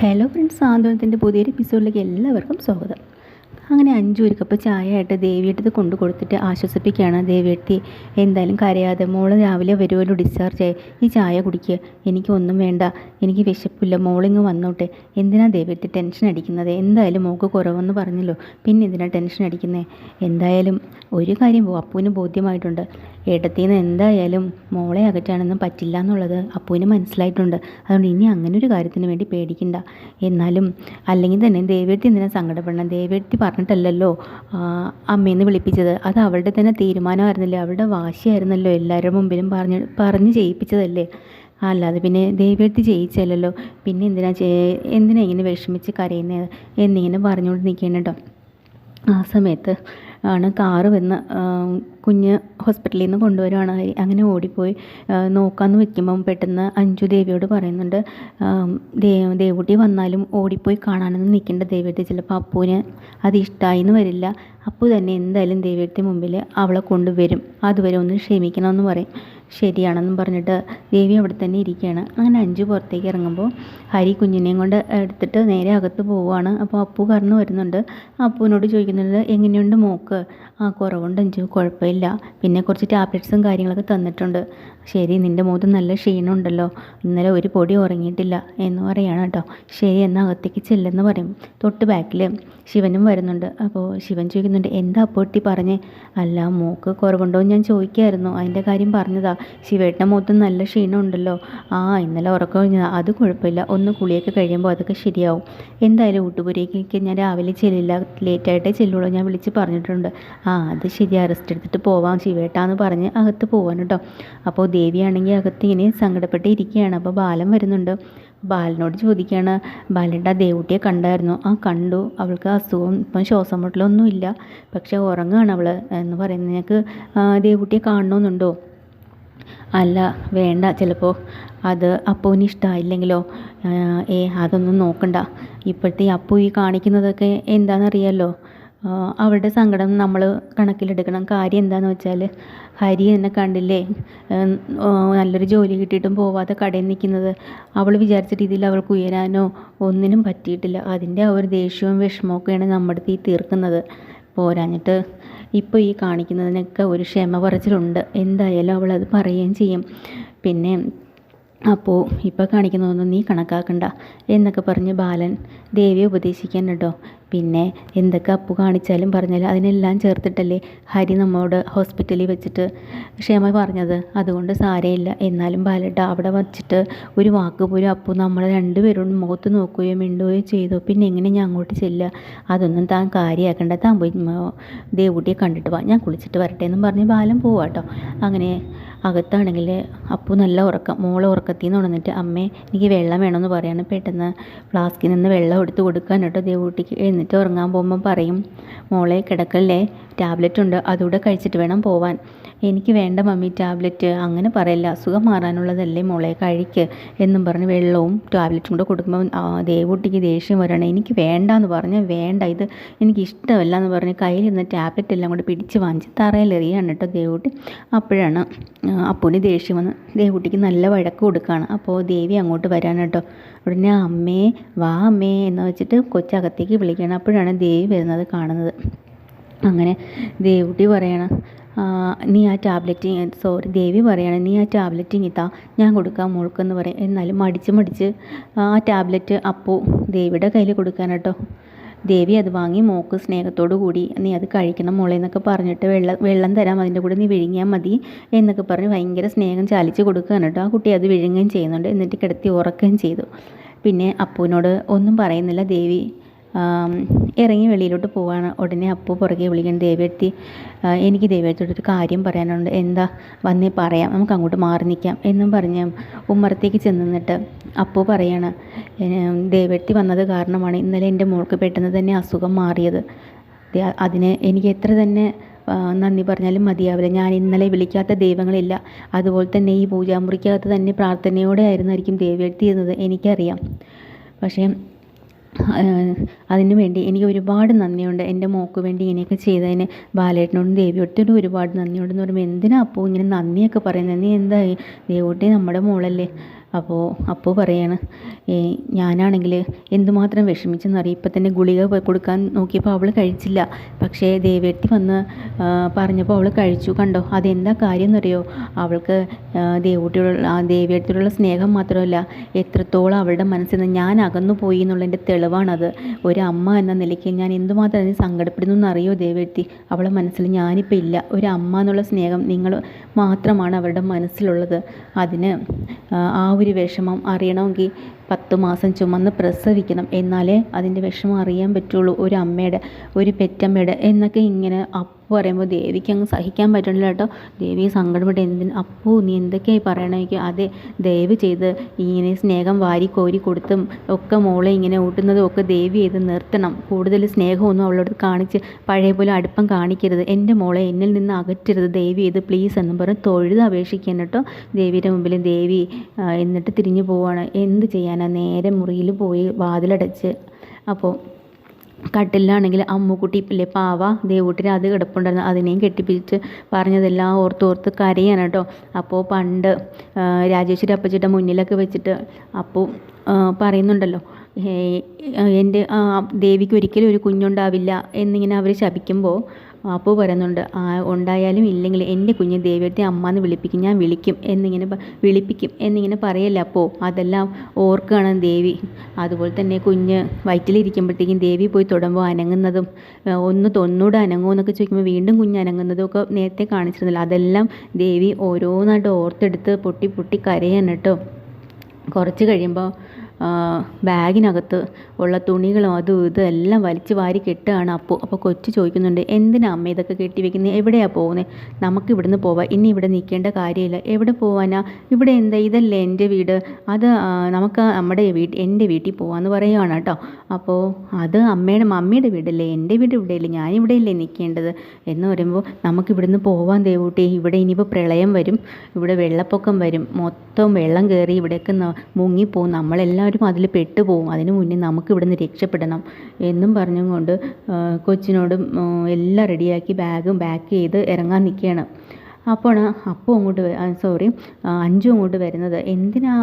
Hello friends ആന്തോളത്തിന്റെ പുതിയൊരു എപ്പിസോഡിലേക്ക് എല്ലാവർക്കും സ്വാഗതം. അങ്ങനെ അഞ്ചു ഒരു കപ്പ് ചായ ആയിട്ട് ദേവിയേട്ടത് കൊണ്ട് കൊടുത്തിട്ട് ആശ്വസിപ്പിക്കുകയാണ് ദേവിയേട്ടി. എന്തായാലും കരയാതെ മോൾ രാവിലെ വരുമല്ലോ ഡിസ്ചാർജ് ആയി. ഈ ചായ കുടിക്കുക എനിക്കൊന്നും വേണ്ട. എനിക്ക് വിശപ്പില്ല. മോളിങ്ങ് വന്നോട്ടെ. എന്തിനാ ദേവിയേട്ടി ടെൻഷൻ അടിക്കുന്നത്? എന്തായാലും മോക്ക് കുറവെന്ന് പറഞ്ഞല്ലോ. പിന്നെ എന്തിനാ ടെൻഷൻ അടിക്കുന്നത് എന്തായാലും ഒരു കാര്യം അപ്പുവിന് ബോധ്യമായിട്ടുണ്ട്. ഏട്ടത്തിന്ന് എന്തായാലും മോളെ അകറ്റാനൊന്നും പറ്റില്ല എന്നുള്ളത് അപ്പുവിന് മനസ്സിലായിട്ടുണ്ട്. അതുകൊണ്ട് ഇനി അങ്ങനെ ഒരു കാര്യത്തിന് വേണ്ടി പേടിക്കണ്ട. എന്നാലും അല്ലെങ്കിൽ തന്നെ ദേവിയേട്ടി എന്തിനാ സങ്കടപ്പെടണം? ദേവേട്ടി പറഞ്ഞിട്ടല്ലല്ലോ. അമ്മയെന്ന് വിളിപ്പിച്ചത്. അത് അവളുടെ തന്നെ തീരുമാനമായിരുന്നില്ലേ? അവളുടെ വാശിയായിരുന്നല്ലോ എല്ലാവരുടെ മുമ്പിലും പറഞ്ഞ് പറഞ്ഞ് ചെയ്യിപ്പിച്ചതല്ലേ? അല്ലാതെ പിന്നെ ദേവേട്ടി ചെയ്യിച്ചല്ലോ പിന്നെ എന്തിനാ എന്തിനാ ഇങ്ങനെ വിഷമിച്ച് കരയുന്നത് എന്നിങ്ങനെ പറഞ്ഞുകൊണ്ട് നിൽക്കണം കേട്ടോ. ആ സമയത്ത് ആണ് കാറ് വന്ന് കുഞ്ഞ് ഹോസ്പിറ്റലിൽ നിന്ന് കൊണ്ടുവരുവാണ്. ഹരി അങ്ങനെ ഓടിപ്പോയി. നോക്കാമെന്ന് വെക്കുമ്പം പെട്ടെന്ന് അഞ്ജു ദേവിയോട് പറയുന്നുണ്ട് ദേവുട്ടി വന്നാലും ഓടിപ്പോയി കാണാനൊന്നും നിൽക്കേണ്ട ദേവിയുടെ ചിലപ്പോൾ അപ്പൂന് അത് ഇഷ്ടമായി എന്ന് വരില്ല. അപ്പു തന്നെ എന്തായാലും ദേവിയുടെ മുമ്പിൽ അവളെ കൊണ്ടുവരും. അതുവരെ ഒന്ന് ക്ഷമിക്കണമെന്ന് പറയും. ശരിയാണെന്നും പറഞ്ഞിട്ട് ദേവി അവിടെ തന്നെ ഇരിക്കുകയാണ്. അങ്ങനെ അഞ്ചു പുറത്തേക്ക് ഇറങ്ങുമ്പോൾ ഹരി കുഞ്ഞിനെയും കൊണ്ട് എടുത്തിട്ട് നേരെ അകത്ത് പോവുകയാണ്. അപ്പോൾ അപ്പു കറന്നു വരുന്നുണ്ട്. അപ്പുവിനോട് ചോദിക്കുന്നുണ്ട് എങ്ങനെയുണ്ട് മോക്ക്? ആ കുറവുണ്ട് അഞ്ചു കുഴപ്പമില്ല. പിന്നെ കുറച്ച് ടാബ്ലറ്റ്സും കാര്യങ്ങളൊക്കെ തന്നിട്ടുണ്ട്. ശരി നിന്റെ മുഖത്ത് നല്ല ക്ഷീണമുണ്ടല്ലോ. ഇന്നലെ ഒരു പൊടി ഉറങ്ങിയിട്ടില്ല എന്ന് പറയാണ് കേട്ടോ. ശരി എന്നാൽ അകത്തേക്ക് ചെല്ലെന്ന് പറയും. തൊട്ട് ബാക്കിൽ ശിവനും വരുന്നുണ്ട്. അപ്പോൾ ശിവൻ ചോദിക്കുന്നുണ്ട് എന്താ അപ്പോട്ടി പറഞ്ഞേ? അല്ല മോക്ക് കുറവുണ്ടോ എന്ന് ഞാൻ ചോദിക്കായിരുന്നു. അതിന്റെ കാര്യം പറഞ്ഞതാ. ശിവേട്ടന്റെ മുഖത്ത് നല്ല ക്ഷീണമുണ്ടല്ലോ. ആ ഇന്നലെ ഉറക്കം അത് കുഴപ്പമില്ല. ഒന്ന് കുളിയൊക്കെ കഴിയുമ്പോൾ അതൊക്കെ ശരിയാവും. എന്തായാലും ഊട്ടുപുരയ്ക്ക് ഞാൻ രാവിലെ ചെല്ലില്ല. ലേറ്റായിട്ടേ ചെല്ലുള്ളൂ. ഞാൻ വിളിച്ച് പറഞ്ഞിട്ടുണ്ട്. ആ അത് ശരിയാ. റെസ്റ്റ് എടുത്തിട്ട് പോവാം. ശിവേട്ടാന്ന് പറഞ്ഞ് അകത്ത് പോവാൻ കേട്ടോ അപ്പോൾ ദേവിയാണെങ്കിൽ അകത്ത് ഇങ്ങനെ സങ്കടപ്പെട്ട് ഇരിക്കുകയാണ്. അപ്പോൾ ബാലം വരുന്നുണ്ട്. ബാലനോട് ചോദിക്കുകയാണ് ബാലന്റെ ദേവുട്ടിയെ കണ്ടായിരുന്നു? ആ കണ്ടു. അവൾക്ക് അസുഖം ഇപ്പം ശ്വാസം മുട്ടലൊന്നുമില്ല പക്ഷേ ഉറങ്ങുകയാണ് അവൾ എന്ന് പറയുന്നത്. ആ, ദേവുട്ടിയെ കാണണമെന്നുണ്ടോ അല്ല വേണ്ട. ചിലപ്പോൾ അത് അപ്പുവിന് ഇഷ്ടമായില്ലെങ്കിലോ ഏ അതൊന്നും നോക്കണ്ട. ഇപ്പോഴത്തെ ഈ അപ്പു ഈ കാണിക്കുന്നതൊക്കെ എന്താണെന്നറിയാലോ? അവരുടെ സങ്കടം നമ്മൾ കണക്കിലെടുക്കണം. കാര്യം എന്താണെന്ന് വെച്ചാൽ ഹരി എന്നെ കണ്ടില്ലേ? നല്ലൊരു ജോലി കിട്ടിയിട്ടും പോവാതെ കടയിൽ നിൽക്കുന്നത്. അവൾ വിചാരിച്ച രീതിയിൽ അവൾക്ക് ഉയരാനോ ഒന്നിനും പറ്റിയിട്ടില്ല. അതിന്റെ ആ ഒരു ദേഷ്യവും വിഷമമൊക്കെയാണ് നമ്മുടെ തീ തീർക്കുന്നത്. പോരാഞ്ഞിട്ട് ഇപ്പോൾ ഈ കാണിക്കുന്നതിനൊക്കെ ഒരു ക്ഷമ പറച്ചിലുണ്ട്. എന്തായാലും അവളത് പറയുകയും ചെയ്യും. പിന്നെ അപ്പോൾ ഇപ്പോൾ കാണിക്കുന്നതൊന്നും നീ കണക്കാക്കണ്ട എന്നൊക്കെ പറഞ്ഞ് ബാലൻ ദേവിയെ ഉപദേശിക്കാൻ കേട്ടോ പിന്നെ എന്തൊക്കെ അപ്പു കാണിച്ചാലും പറഞ്ഞാലും അതിനെല്ലാം ചേർത്തിട്ടല്ലേ ഹരി നമ്മോട് ഹോസ്പിറ്റലിൽ വെച്ചിട്ട് ക്ഷമ പറഞ്ഞത്? അതുകൊണ്ട് സാരയില്ല. എന്നാലും ബാലട്ട അവിടെ വച്ചിട്ട് ഒരു വാക്ക് പോലും അപ്പു നമ്മളെ രണ്ടുപേരും മുഖത്ത് നോക്കുകയോ മിണ്ടുകയോ ചെയ്തു പിന്നെ എങ്ങനെ ഞാൻ അങ്ങോട്ട് ചെല്ലുക? അതൊന്നും താൻ കാര്യമാക്കണ്ട താൻ പോയി ദേവുട്ടിയെ കണ്ടിട്ട് വാ. ഞാൻ കുളിച്ചിട്ട് വരട്ടെ എന്നും പറഞ്ഞ് ബാലൻ പോവാട്ടോ. അങ്ങനെ അകത്താണെങ്കിൽ അപ്പു നല്ല ഉറക്കം മോളെ ഉറക്കത്തിൽ നിന്ന് ഉണർന്നിട്ട് അമ്മേ എനിക്ക് വെള്ളം വേണമെന്ന് പറയാണ് പെട്ടെന്ന്. ഫ്ലാസ്കിൽ നിന്ന് വെള്ളം എടുത്ത് കൊടുക്കാൻ കേട്ടോ ദേവൂട്ടിക്ക് എഴുന്നിട്ട് ഉറങ്ങാൻ പോകുമ്പോൾ പറയും. മോളെ കിടക്കല്ലേ? ടാബ്ലറ്റ് ഉണ്ട് അതുകൂടെ കഴിച്ചിട്ട് വേണം പോവാൻ. എനിക്ക് വേണ്ട മമ്മി ടാബ്ലറ്റ്. അങ്ങനെ പറയല്ല അസുഖം മാറാനുള്ളതല്ലേ മോളെ കഴിക്ക് എന്നും പറഞ്ഞ് വെള്ളവും ടാബ്ലറ്റും കൂടെ കൊടുക്കുമ്പോൾ ദേവൂട്ടിക്ക് ദേഷ്യം വരണം. എനിക്ക് വേണ്ട എന്ന് പറഞ്ഞാൽ വേണ്ട ഇത് എനിക്ക് ഇഷ്ടമല്ല എന്ന് പറഞ്ഞ് കയ്യിലിരുന്ന ടാബ്ലറ്റ് എല്ലാം കൂടെ പിടിച്ച് വാങ്ങിച്ച് തറയിലെറിയാണ് കേട്ടോ ദേവൂട്ടി. അപ്പോഴാണ് അപ്പുവിന് ദേഷ്യം വന്ന് ദേവൂട്ടിക്ക് നല്ല വഴക്ക് കൊടുക്കുകയാണ് അപ്പോൾ ദേവി അങ്ങോട്ട് വരാൻ കേട്ടോ ഉടനെ അമ്മേ വാ അമ്മേ എന്ന് വെച്ചിട്ട് കൊച്ചകത്തേക്ക് വിളിക്കണം അപ്പോഴാണ് ദേവി വരുന്നത് കാണുന്നത്. അങ്ങനെ ദേവുട്ടി പറയണം നീ ആ ടാബ്ലറ്റ് സോറി ദേവി പറയണം നീ ആ ടാബ്ലറ്റ് ഇങ്ങിത്താ ഞാൻ കൊടുക്കാം മോൾക്കെന്ന് പറയും. എന്നാലും മടിച്ച് മടിച്ച് ആ ടാബ്ലറ്റ് അപ്പു ദേവിയുടെ കയ്യിൽ കൊടുക്കാൻ കേട്ടോ ദേവി അത് വാങ്ങി മോക്ക് സ്നേഹത്തോടു കൂടി നീ അത് കഴിക്കണം മോളെ എന്നൊക്കെ പറഞ്ഞിട്ട് വെള്ളം വെള്ളം തരാം അതിന്റെ കൂടെ നീ വിഴുങ്ങിയാൽ മതി എന്നൊക്കെ പറഞ്ഞ് ഭയങ്കര സ്നേഹം ചാലിച്ച് കൊടുക്കുകയാണ് കേട്ടോ. ആ കുട്ടി അത് വിഴുങ്ങുകയും ചെയ്യുന്നുണ്ട്. എന്നിട്ട് കിടത്തി ഉറക്കുകയും ചെയ്തു. പിന്നെ അപ്പുവിനോട് ഒന്നും പറയുന്നില്ല. ദേവി ഇറങ്ങി വെളിയിലോട്ട് പോവാണ്. ഉടനെ അപ്പു പുറകെ വിളിക്കണം ദേവിയെടുത്തി എനിക്ക് ദേവിയെടുത്തോട് ഒരു കാര്യം പറയാനുണ്ട്. എന്താ? വന്നേ പറയാം. നമുക്ക് അങ്ങോട്ട് മാറി നിൽക്കാം. എന്നും പറഞ്ഞ് ഉമ്മറത്തേക്ക് ചെന്ന് നിന്നിട്ട് അപ്പു പറയാണ് ദേവിയെടുത്തി വന്നത് കാരണമാണ് ഇന്നലെ എന്റെ മോൾക്ക് പെട്ടെന്ന് തന്നെ അസുഖം മാറിയത്. അതിന് എനിക്ക് എത്ര തന്നെ നന്ദി പറഞ്ഞാലും മതിയാവില്ല. ഞാൻ ഇന്നലെ വിളിക്കാത്ത ദൈവങ്ങളില്ല. അതുപോലെ തന്നെ ഈ പൂജാമുറിക്കകത്ത് തന്നെ പ്രാർത്ഥനയോടെ ആയിരുന്നായിരിക്കും ദേവി എഴുതിയിരുന്നത് എനിക്കറിയാം. പക്ഷേ അതിനു വേണ്ടി എനിക്ക് ഒരുപാട് നന്ദിയുണ്ട്. എന്റെ മോക്ക് വേണ്ടി ഇങ്ങനെയൊക്കെ ചെയ്തതിന് ബാലേട്ടനോടും ദേവിയോട്ടിനും ഒരുപാട് നന്ദിയുണ്ടെന്ന് പറയുമ്പോൾ എന്തിനാ അപ്പോൾ ഇങ്ങനെ നന്ദിയൊക്കെ പറയുന്നത് നീ എന്തായി? ദേവോട്ടി നമ്മുടെ മോളല്ലേ. അപ്പോൾ അപ്പോൾ പറയാണ് ഞാനാണെങ്കിൽ എന്തുമാത്രം വിഷമിച്ചെന്നറിയാം. ഇപ്പം തന്നെ ഗുളിക കൊടുക്കാൻ നോക്കിയപ്പോൾ അവൾ കഴിച്ചില്ല. പക്ഷേ ദേവേട്ടി വന്ന് പറഞ്ഞപ്പോൾ അവൾ കഴിച്ചു. കണ്ടോ അതെന്താ കാര്യം എന്നറിയോ അവൾക്ക് ദേവൂട്ടിയോടുള്ള ദേവിയടുത്തുള്ള സ്നേഹം മാത്രമല്ല എത്രത്തോളം അവളുടെ മനസ്സിൽ നിന്ന് ഞാൻ അകന്നു പോയി എന്നുള്ളതിന്റെ തെളിവാണത്. ഒരു അമ്മ എന്ന നിലയ്ക്ക് ഞാൻ എന്തുമാത്രം അതിന് സങ്കടപ്പെടുന്നു എന്നറിയോ ദേവേട്ടി? അവളെ മനസ്സിൽ ഞാനിപ്പോൾ ഇല്ല. ഒരു അമ്മ എന്നുള്ള സ്നേഹം നിങ്ങൾ മാത്രമാണ് അവരുടെ മനസ്സിലുള്ളത്. അതിന് ആ ഒരു വിഷമം അറിയണമെങ്കിൽ പത്ത് മാസം ചുമന്ന് പ്രസവിക്കണം. എന്നാലേ അതിന്റെ വിഷമം അറിയാൻ പറ്റുള്ളൂ. ഒരു അമ്മയുടെ ഒരു പെറ്റമ്മയുടെ എന്നൊക്കെ ഇങ്ങനെ അപ്പു പറയുമ്പോൾ ദേവിക്ക് അങ്ങ് സഹിക്കാൻ പറ്റണില്ല കേട്ടോ. ദേവി സങ്കടപ്പെട്ട് എന്തിന്? അപ്പു നീ എന്തൊക്കെയായി പറയണമെങ്കിൽ അതെ ദയവ് ചെയ്ത് ഇങ്ങനെ സ്നേഹം വാരി കോരി കൊടുത്തും ഒക്കെ മോളെ ഇങ്ങനെ ഊട്ടുന്നതും ഒക്കെ ദേവി ചെയ്ത് നിർത്തണം. കൂടുതൽ സ്നേഹമൊന്നും അവളോട് കാണിച്ച് പഴയ പോലെ അടുപ്പം കാണിക്കരുത്. എന്റെ മോളെ എന്നിൽ നിന്ന് അകറ്റരുത്. ദേവി ചെയ്ത് പ്ലീസ് എന്നും പറഞ്ഞ് തൊഴുത് അപേക്ഷിക്കാൻ കേട്ടോ. ദേവിയുടെ മുമ്പിൽ ദേവി എന്നിട്ട് തിരിഞ്ഞു പോവാണ്. എന്ത് ചെയ്യാനാണ് നേരെ മുറിയിൽ പോയി വാതിലടച്ച്. അപ്പോൾ കട്ടിലാണെങ്കിൽ അമ്മുക്കുട്ടി ഇല്ലേ പാവ ദേവൂട്ടിന് അത് കിടപ്പുണ്ടായിരുന്നു. അതിനെയും കെട്ടിപ്പിടിച്ച് പറഞ്ഞതെല്ലാം ഓർത്ത് ഓർത്ത് കരയാണ് കേട്ടോ. അപ്പോൾ പണ്ട് രാജേശ്വരി അപ്പച്ചിയുടെ മുന്നിലൊക്കെ വെച്ചിട്ട് അപ്പോൾ പറയുന്നുണ്ടല്ലോ എന്റെ ദേവിക്ക് ഒരിക്കലും ഒരു കുഞ്ഞുണ്ടാവില്ല എന്നിങ്ങനെ അവർ ശപിക്കുമ്പോൾ അപ്പു പറയുന്നുണ്ട് ഉണ്ടായാലും ഇല്ലെങ്കിൽ എന്റെ കുഞ്ഞ് ദേവിയുടെ അമ്മ എന്ന് വിളിപ്പിക്കും. ഞാൻ വിളിക്കും എന്നിങ്ങനെ വിളിപ്പിക്കും എന്നിങ്ങനെ പറയല്ല അപ്പോൾ അതെല്ലാം ഓർക്കുകയാണ് ദേവി. അതുപോലെ തന്നെ കുഞ്ഞ് വയറ്റിലിരിക്കുമ്പോഴത്തേക്കും ദേവി പോയി തൊടുമ്പോൾ അനങ്ങുന്നതും ഒന്ന് തൊന്നൂടെ അനങ്ങുമോ എന്നൊക്കെ ചോദിക്കുമ്പോൾ വീണ്ടും കുഞ്ഞ് അനങ്ങുന്നതും ഒക്കെ നേരത്തെ കാണിച്ചിരുന്നില്ല. അതെല്ലാം ദേവി ഓരോന്നായിട്ട് ഓർത്തെടുത്ത് പൊട്ടി പൊട്ടി കരയാണ് കേട്ടോ. കുറച്ച് കഴിയുമ്പോൾ ബാഗിനകത്ത് ഉള്ള തുണികളും അതും ഇതും എല്ലാം വലിച്ചു വാരി കെട്ടുകയാണ് അപ്പു. അപ്പോൾ കൊച്ചു ചോദിക്കുന്നുണ്ട് എന്തിനാ അമ്മ ഇതൊക്കെ കെട്ടി വെക്കുന്നത് എവിടെയാണ് പോകുന്നത് നമുക്ക് ഇവിടുന്ന് പോവാം. ഇനി ഇവിടെ നിൽക്കേണ്ട കാര്യമില്ല. എവിടെ പോവാനാ? ഇവിടെ എന്താ? ഇതല്ലേ എന്റെ വീട്. അത് നമുക്ക് നമ്മുടെ വീട്ടിൽ എന്റെ വീട്ടിൽ പോവാന്ന് പറയുകയാണ് കേട്ടോ. അപ്പോൾ അത് അമ്മയുടെ മമ്മിയുടെ വീടല്ലേ? എന്റെ വീട് ഇവിടെയല്ലേ? ഞാൻ ഇവിടെയല്ലേ നിൽക്കേണ്ടത് എന്ന് പറയുമ്പോൾ നമുക്ക് ഇവിടുന്ന് പോവാൻ ദേവൂട്ടി ഇവിടെ ഇനിയിപ്പോൾ പ്രളയം വരും. ഇവിടെ വെള്ളപ്പൊക്കം വരും. മൊത്തം വെള്ളം കയറി ഇവിടേക്ക് മുങ്ങിപ്പോവും നമ്മളെല്ലാം എല്ലാവരും അതിൽ പെട്ടുപോകും അതിനു മുന്നേ നമുക്ക് ഇവിടുന്ന് രക്ഷപ്പെടണം എന്നും പറഞ്ഞുകൊണ്ട് കൊച്ചിനോടും എല്ലാം റെഡിയാക്കി ബാഗും പാക്ക് ചെയ്ത് ഇറങ്ങാൻ നിൽക്കുകയാണ്. അപ്പോൾ അപ്പോൾ അങ്ങോട്ട് സോറി അഞ്ചും അങ്ങോട്ട് വരുന്നത്. എന്തിനാ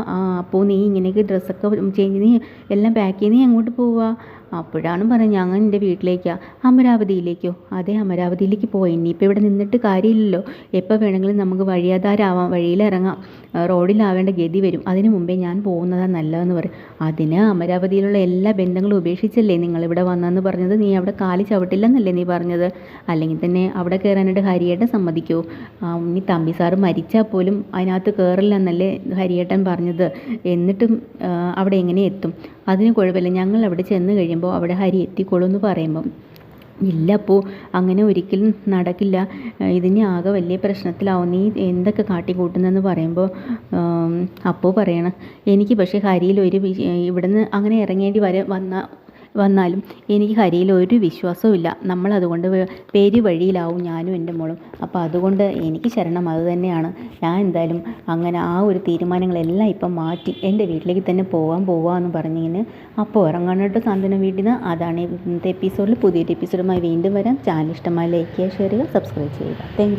അപ്പോൾ നീ ഇങ്ങനെയൊക്കെ ഡ്രസ്സൊക്കെ ചേഞ്ച് നീ എല്ലാം പാക്ക് ചെയ്ത് നീ അങ്ങോട്ട് പോവുക? അപ്പോഴാണ് പറഞ്ഞത് ഞങ്ങൾ എന്റെ വീട്ടിലേക്കാണ് അമരാവതിയിലേക്കോ? അതെ അമരാവതിയിലേക്ക് പോയി. ഇനിയിപ്പോൾ ഇവിടെ നിന്നിട്ട് കാര്യമില്ലല്ലോ. എപ്പോൾ വേണമെങ്കിലും നമുക്ക് വഴിയാധാരാവാം വഴിയിലിറങ്ങാം. റോഡിലാവേണ്ട ഗതി വരും. അതിനു മുമ്പേ ഞാൻ പോകുന്നതാണ് നല്ലതെന്ന് പറയും അതിന് അമരാവതിയിലുള്ള എല്ലാ ബന്ധങ്ങളും ഉപേക്ഷിച്ചല്ലേ നിങ്ങളിവിടെ വന്നതെന്ന് പറഞ്ഞത്? നീ അവിടെ കാലി ചവിട്ടില്ലെന്നല്ലേ നീ പറഞ്ഞത്? അല്ലെങ്കിൽ തന്നെ അവിടെ കയറാനായിട്ട് ഹരിയേട്ടൻ സമ്മതിക്കൂ? ഇനി തമ്പി സാറ് മരിച്ചാൽ പോലും അതിനകത്ത് കയറില്ലെന്നല്ലേ ഹരിയേട്ടൻ പറഞ്ഞത്. എന്നിട്ടും അവിടെ എങ്ങനെ എത്തും? അതിന് കുഴപ്പമില്ല. ഞങ്ങൾ അവിടെ ചെന്ന് കഴിയുമ്പോൾ അവിടെ ഹരി എത്തിക്കോളൂ എന്ന് പറയുമ്പം ഇല്ല അപ്പോൾ അങ്ങനെ ഒരിക്കലും നടക്കില്ല. ഇതിന് ആകെ വലിയ പ്രശ്നത്തിലാവും. നീ എന്തൊക്കെ കാട്ടിക്കൂട്ടുന്നതെന്ന് പറയുമ്പോൾ അപ്പോൾ പറയണം. എനിക്ക് പക്ഷേ ഹരിയിൽ ഒരു ഇവിടുന്ന് അങ്ങനെ ഇറങ്ങേണ്ടി വരെ വന്ന വന്നാലും എനിക്ക് ഹരിയിൽ ഒരു വിശ്വാസവും ഇല്ല നമ്മളതുകൊണ്ട് പേര് വഴിയിലാവും ഞാനും എന്റെ മോളും. അപ്പോൾ അതുകൊണ്ട് എനിക്ക് ശരണം അത് തന്നെയാണ്. ഞാൻ എന്തായാലും അങ്ങനെ ആ ഒരു തീരുമാനങ്ങളെല്ലാം ഇപ്പം മാറ്റി എന്റെ വീട്ടിലേക്ക് തന്നെ പോകാൻ പോകാമെന്ന് പറഞ്ഞിങ്ങനെ അപ്പോൾ ഇറങ്ങാനായിട്ട് സാന്ത്വനം വീട്ടിൽ നിന്ന് അതാണ് ഇന്നത്തെ എപ്പിസോഡിൽ പുതിയൊരു എപ്പിസോഡുമായി വീണ്ടും വരാം. ചാനൽ ഇഷ്ടമായി ലൈക്ക് ചെയ്യുക ഷെയർ ചെയ്യുക സബ്സ്ക്രൈബ് ചെയ്യുക. താങ്ക്